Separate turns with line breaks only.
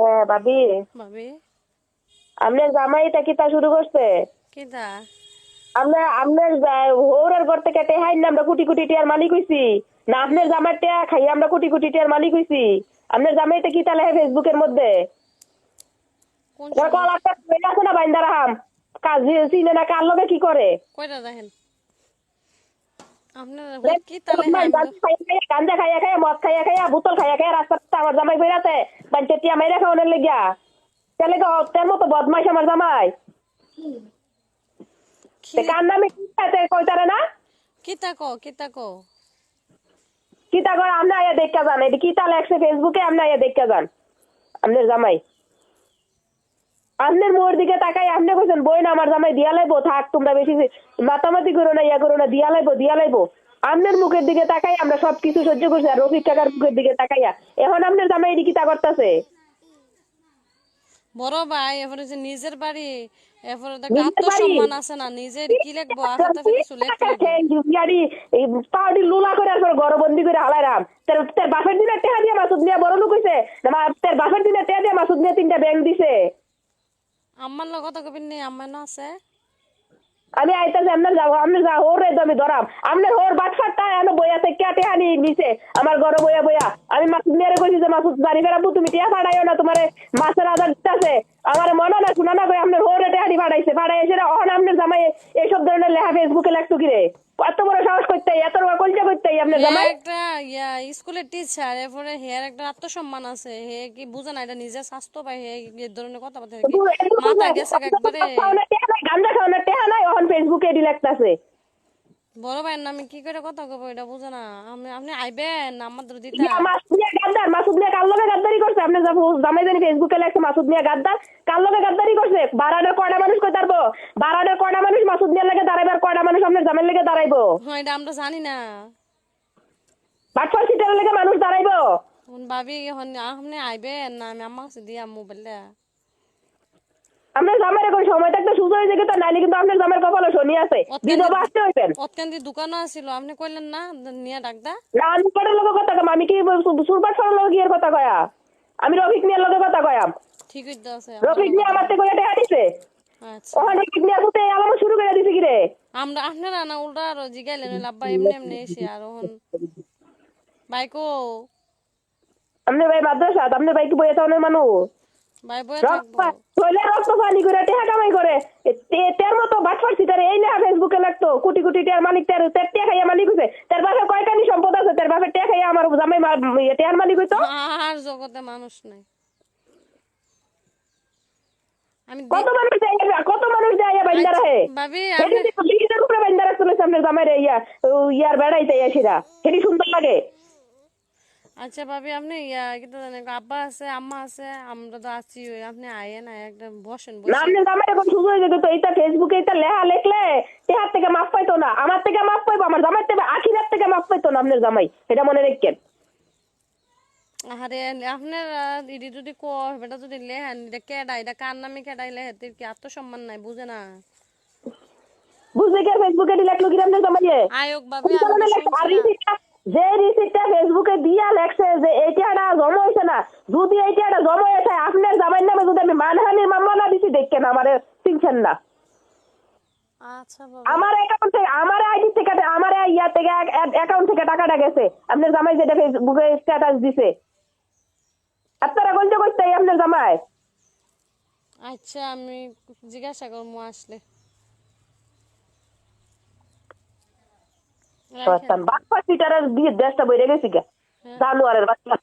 হ্যাঁ ভাবি।
ভাবি।
আপনার জামাইটা কিতা শুরু করছে?
কিতা
আপনার আপনার হৌরের ঘর থেকে টেহাই না আমরা কোটি কোটি টিয়ার মালিক হইছি। না আপনার জামাই টেয়া খাই আমরা কোটি কোটি টিয়ার মালিক হইছি। আপনার জামাইটা কিতা লেখে ফেসবুকের মধ্যে?
কোন
কল আপনার আছে না বাইন্দা রাহাম কাজ চিনে না কার লগে কি করে?
কয়টা দেখেন।
গাঞ্জা খাইয়া খাইয়া মদ খাইয়া খাইয়া বোতল খাইয়া খাইয়া রাস্তা আমার জামাই বেরাতে বাঞ্চে মাইরা খাওয়ানোর লেগিয়া। তাহলে তোর মতো বদমাইশ আমার জামাই। কার নামে কি কইতারে না?
কিতা কো কিতা কো?
কিতা করে আপনি আয়া দেখা যান। এটা কিতা লেখছে ফেসবুকে আপনি আয়া দেখা যান। আপনার জামাই। আপনার মোর দিকে তাকাই আপনি কইছেন বই না আমার জামাই দিয়া লাইবো থাক তোমরা বেশি মাতামাতি করো না ইয়া করো না দিয়া লাইবো দিয়া লাইবো। আপনার মুখের দিকে তাকাই আমরা সব কিছু সহ্য করছি আর রফিক কাকার মুখের দিকে তাকাইয়া এখন আপনার জামাই এটি কিতা করতেছে?
বড় ভাই এরপরে যে নিজের বাড়ি এরপরে আত্মসম্মান
বাড়ি?
আছে না নিজের কি লিখব ফেলে চলে
পাউডি লুলা করে আসবার গরবন্দি করে হালাইরাম। তোর তোর বাপের দিনে টেহা দিয়ে মাসুদ নিয়ে বড় লোক হইছে তোর বাপের দিনে টেহা দিয়ে মাসুদ নিয়ে তিনটা ব্যাংক দিছে।
আমার লগত কবি নেই আছে?
আমি আইতাছি আপনার যাও আপনার যাও হোর রে আমি ধরাম। আপনার হোর বাটফাটটা এনে বইয়া থেকে টেহা নিয়ে নিছে আমার ঘরে বইয়া বইয়া। আমি মাসুদ মেরে কইছি যে বাড়ি ফেরাবো তুমি টিয়া ফাড়াইও না, তোমার মাছের আদার দিতেছে। আমার মনে না শুনা না আপনার হোর টেহা দিয়ে ফাটাইছে ফাটাই এসে অহন আপনার জামাই এইসব ধরনের লেখা ফেসবুকে লেখতো কি রে এত বড় সাহস করতে এত বড় কলজা করতে আপনার জামাই?
একটা ইয়া স্কুলের টিচার এরপরে হের একটা আত্মসম্মান আছে। হে কি বুঝে না এটা নিজে স্বাস্থ্য পায় হে এই ধরনের কথা বলতে মাথা গেছে একবারে?
গান্দা খাওয়ানোর টেহা নাই অহন ফেসবুকে এডি লেখতাছে
বড় ভাইয়ের নামে কি করে কথা কব এটা বুঝে না। আপনি আপনি আইবেন আমাদের দিতা
মাসুদ মিয়া গাদ্দার মাসুদ মিয়া কার লগে গাদ্দারি করছে আপনি যা জামাই জানি ফেসবুকে মাসুদ মিয়া গাদ্দার। কার লগে গাদ্দারি করছে? কয়টা মানুষ কই তারবো? বারাডের কয়টা মানুষ মাসুদ মিয়ার লাগে দাঁড়াইবার কয়টা মানুষ আপনার জামাইয়ের লেগে দাঁড়াইবো?
হ্যাঁ এটা আমরা জানি না।
বাটফার সিটের লেগে মানুষ দাঁড়াইবো?
ভাবি আপনি আইবেন না আমি আমার কাছে দিয়া মোবাইলটা
আপনার জামাইয়ের এখন সময় থাকতে সুযোগ হয়ে যেত নাইলে কিন্তু আপনার জামাইয়ের কপালে শনি আছে। বিধবা আসতে হইবেন?
অত্যন্ত দোকানও আছিল আপনি কইলেন না নিয়ে ডাকদা
না আমি পরের লগে কথা কম আমি কি লগে গিয়ে কথা কয়া? আমি রফিক মিয়ার লগে কথা কয়াম।
ঠিক হইতে আছে
রফিক মিয়া আমার থেকে টেহা দিছে
আচ্ছা।
ওখানে রফিক মিয়া আলামত শুরু করে দিছে কি রে
আমরা আপনারা না উল্টা আরও জিগাইলেন এমনি এমনি এসে আর
ভাই মাদ্রাসা ভাই কি বইয়ে মানুষ?
ভাই থাকব।
রক্ত পানি করে কামাই করে। তে- তের মতো বাটফার সিটারে এই না ফেসবুকে লাগতো। কোটি কোটি টেয়ার মালিক তের তের খাইয়া মালিক হইছে। তের বাপে কয়টানি সম্পদ আছে তের বাপে টেয়া খাইয়া আমার জামাই মা- টেয়ার মালিক হইতো
আর জগতে মানুষ নাই। আমি
কত মানুষ যায় কত মানুষ যায় বাইন্দা রাহে
ভাবি
আমি উপরে বাইন্দা রাখতে সামনে জামাই রে ইয়া ইয়ার বেড়াইতে ইয়াসিরা। সেটি সুন্দর লাগে।
আচ্ছা ভাবি আপনি ইয়া কিন্তু জানেন আব্বা আছে আম্মা আছে আমরা তো আছি ওই আপনি আইয়ে না একদম বসেন
না আপনার জামাই এখন শুরু হয়ে যেত তো এইটা ফেসবুকে এটা লেখা লেখলে টেহার থেকে মাপ পাইতো না আমার থেকে মাপ পাইবো আমার জামাই থেকে থেকে মাপ পাইতো না আপনার জামাই এটা মনে রাখেন।
আরে আপনার ইডি যদি কো এটা যদি লেহেন এটা কেডা এটা কার নামে কেডাই লেহে তোর কি আত্মসম্মান নাই বুঝে না।
বুঝলি কে ফেসবুকে দিলে লাগল কিরাম জামাইয়ে?
আয়োগ
লেখছে? আর যে রিসিপ্টটা ফেসবুকে দিয়া লেখছে যে এইটাটা জমা হয়েছে না যদি এইটাটা জমা হয়েছে আপনার জামাইয়ের নামে যদি আমি মানহানির মামলা না দিছি দেখেন আমারে চিনছেন না।
আচ্ছা
আমার অ্যাকাউন্ট থেকে আমার আইডি থেকে আমার ইয়া থেকে অ্যাকাউন্ট থেকে টাকাটা গেছে। আপনার জামাই যেটা ফেসবুকে স্ট্যাটাস দিছে। আপনারা বলতে করতে আপনার জামাই।
আচ্ছা আমি জিজ্ঞাসা করব আসলে।
বাপ্পা সিটারের দিয়ে দেশটা বইরে গেছি গে জানুয়ারের বাচ্চা